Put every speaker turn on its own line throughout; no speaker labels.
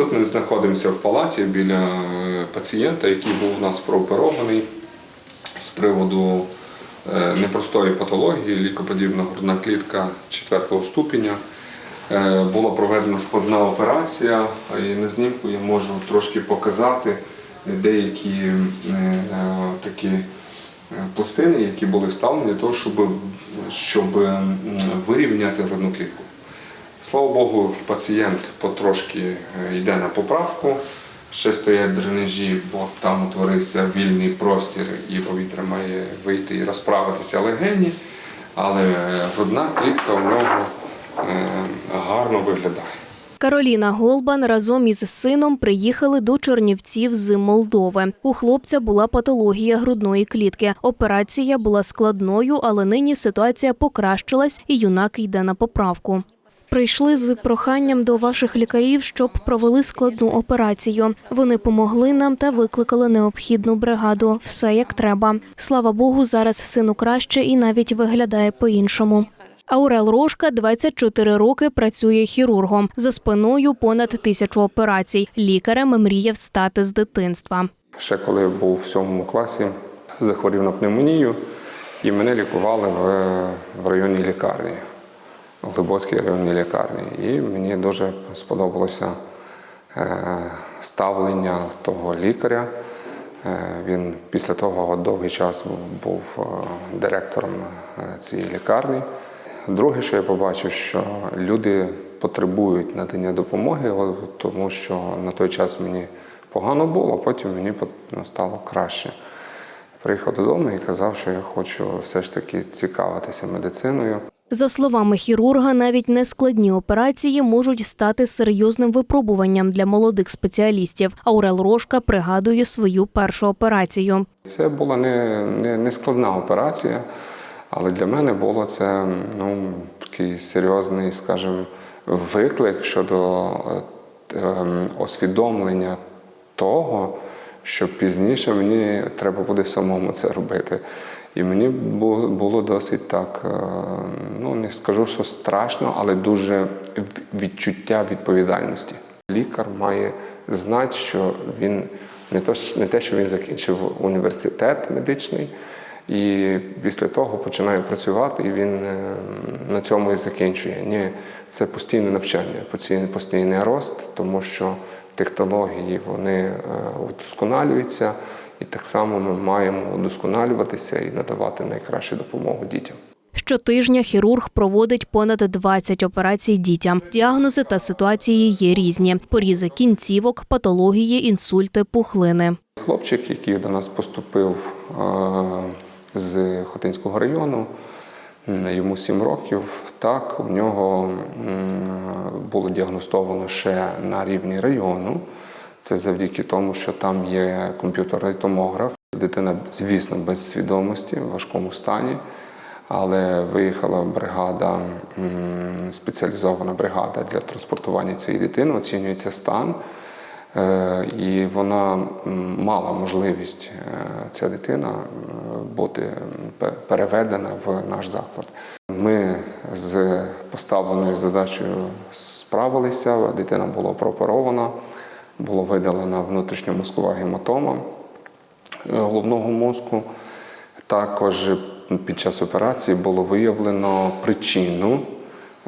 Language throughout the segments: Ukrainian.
Тут ми знаходимося в палаті біля е, пацієнта, який був у нас прооперований з приводу е, непростої патології, лікоподібна грудна клітка 4 ступеня. Е, Була проведена складна операція, і на знімку я можу трошки показати деякі такі пластини, які були вставлені для того, щоб, щоб вирівняти грудну клітку. Слава Богу, пацієнт потрошки е, йде на поправку. Ще стоять дренажі, бо там утворився вільний простір і повітря має вийти і розправитися легені, але грудна клітка у нього е, гарно виглядає.
Кароліна Голбан разом із сином приїхали до Чернівців з Молдови. У хлопця була патологія грудної клітки. Операція була складною, але нині ситуація покращилась, і юнак йде на поправку. Прийшли з проханням до ваших лікарів, щоб провели складну операцію. Вони помогли нам та викликали необхідну бригаду. Все як треба. Слава Богу, зараз сину краще і навіть виглядає по-іншому. Аурел Рошка 24 роки працює хірургом. За спиною понад тисячу операцій. Лікарем мріяв стати з дитинства.
Ще коли був в сьомому класі, захворів на пневмонію, і мене лікували в, районній лікарні, Глибоцькій районній лікарні. І мені дуже сподобалося е, ставлення того лікаря. Е, Він після того довгий час був е, директором цієї лікарні. Друге, що я побачив, що люди потребують надання допомоги, тому що на той час мені погано було, а потім мені ну, стало краще. Приїхав додому і казав, що я хочу все ж таки цікавитися медициною.
За словами хірурга, навіть нескладні операції можуть стати серйозним випробуванням для молодих спеціалістів. Аурел Рошка пригадує свою першу операцію.
Це була не, не, не складна операція, але для мене було це ну, такий серйозний, скажімо, виклик щодо е, ем, освідомлення того, що пізніше мені треба буде самому це робити. І мені було досить так, е, ну не скажу, що страшно, але дуже відчуття відповідальності. Лікар має знати, що він не то, не те, що він закінчив університет медичний, і після того починає працювати, і він е, на цьому і закінчує. Ні, це постійне навчання, постійний, рост, тому що технології вони е, удосконалюються, і так само ми маємо удосконалюватися і надавати найкращу допомогу дітям.
Щотижня хірург проводить понад 20 операцій дітям. Діагнози та ситуації є різні: порізи кінцівок, патології, інсульти, пухлини.
Хлопчик, який до нас поступив з Хотинського району, йому 7 років. Так, у нього було діагностовано ще на рівні району. Це завдяки тому, що там є комп'ютерний томограф. Дитина, звісно, без свідомості, в важкому стані. Але виїхала бригада, спеціалізована бригада для транспортування цієї дитини, оцінюється стан. Е, І вона мала можливість, е, ця дитина, е, бути переведена в наш заклад. Ми з поставленою задачею справилися, дитина була прооперована, була видалена внутрішньомозкова гематома е, головного мозку. Також під час операції було виявлено причину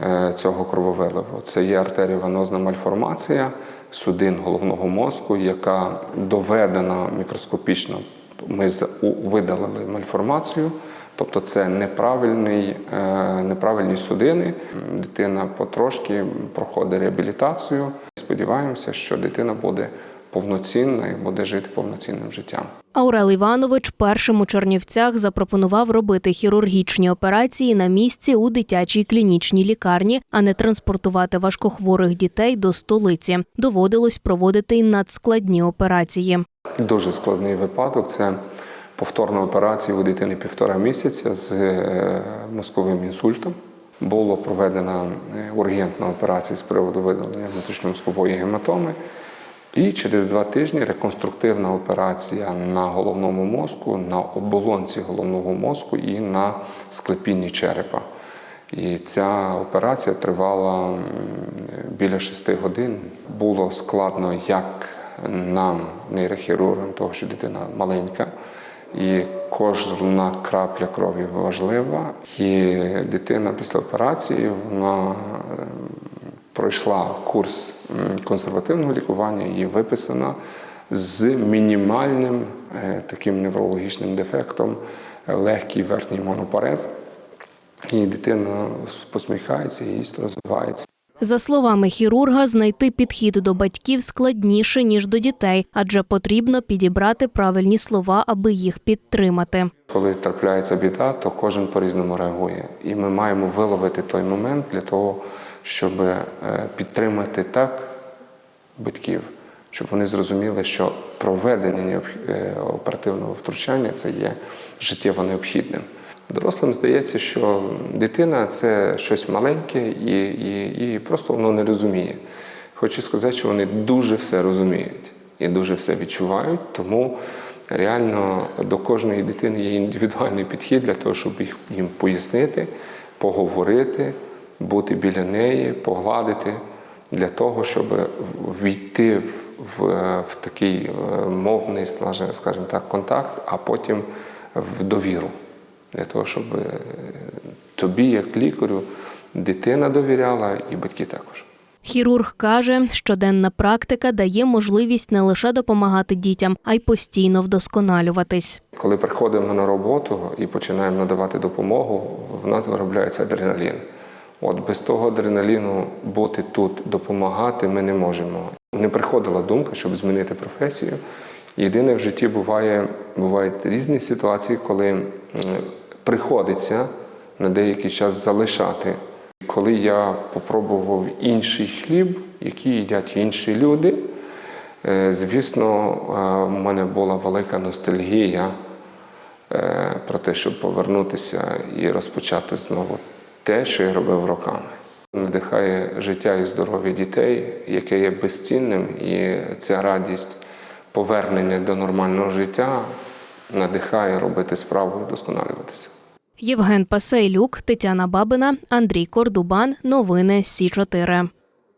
е, цього крововиливу. Це є артеріовенозна мальформація судин головного мозку, яка доведена мікроскопічно. Ми видалили мальформацію, тобто це неправильний, е, неправильні судини. Дитина потрошки проходить реабілітацію. Сподіваємося, що дитина буде повноцінна і буде жити повноцінним життям.
Аурел Іванович першим у Чернівцях запропонував робити хірургічні операції на місці у дитячій клінічній лікарні, а не транспортувати важкохворих дітей до столиці. Доводилось проводити й надскладні операції.
Дуже складний випадок. Це повторна операція у дитини півтора місяця з е, мозковим інсультом. Була проведена е, ургентна операція з приводу видалення внутрішньомозкової гематоми. І через два тижні реконструктивна операція на головному мозку, на оболонці головного мозку і на склепінні черепа. І ця операція тривала біля шести годин. було складно як нам, нейрохірургам, того, що дитина маленька, і кожна крапля крові важлива. І дитина після операції вона е, пройшла курс консервативного лікування, їй виписана з мінімальним е, таким неврологічним дефектом, легкий верхній монопарез. І дитина посміхається, їсть розвивається.
За словами хірурга, знайти підхід до батьків складніше ніж до дітей, адже потрібно підібрати правильні слова, аби їх підтримати.
Коли трапляється біда, то кожен по-різному реагує. І ми маємо виловити той момент для того, щоб е, підтримати так батьків, щоб вони зрозуміли, що проведення е, оперативного втручання це є життєво необхідним. Дорослим здається, що дитина це щось маленьке і, і, і просто воно не розуміє. Хочу сказати, що вони дуже все розуміють і дуже все відчувають, тому реально до кожної дитини є індивідуальний підхід для того, щоб їм пояснити, поговорити, бути біля неї, погладити, для того, щоб війти в, в, в такий е, мовний, скажімо так, контакт, а потім в довіру. Для того, щоб е, тобі, як лікарю, дитина довіряла і батьки також.
Хірург каже, щоденна практика дає можливість не лише допомагати дітям, а й постійно вдосконалюватись.
Коли приходимо на роботу і починаємо надавати допомогу, в нас виробляється адреналін. От без того адреналіну бути тут, допомагати ми не можемо. Не приходила думка, щоб змінити професію. Єдине в житті буває, бувають різні ситуації, коли приходиться на деякий час залишати. Коли я попробував інший хліб, який їдять інші люди, е, звісно, е, в мене була велика ностальгія е, про те, щоб повернутися і розпочати знову те, що я робив роками. Надихає життя і здоров'я дітей, яке є безцінним, і ця радість повернення до нормального життя надихає робити справу досконалюватися.
Євген Пасейлюк, Тетяна Бабина, Андрій Кордубан. Новини Сі 4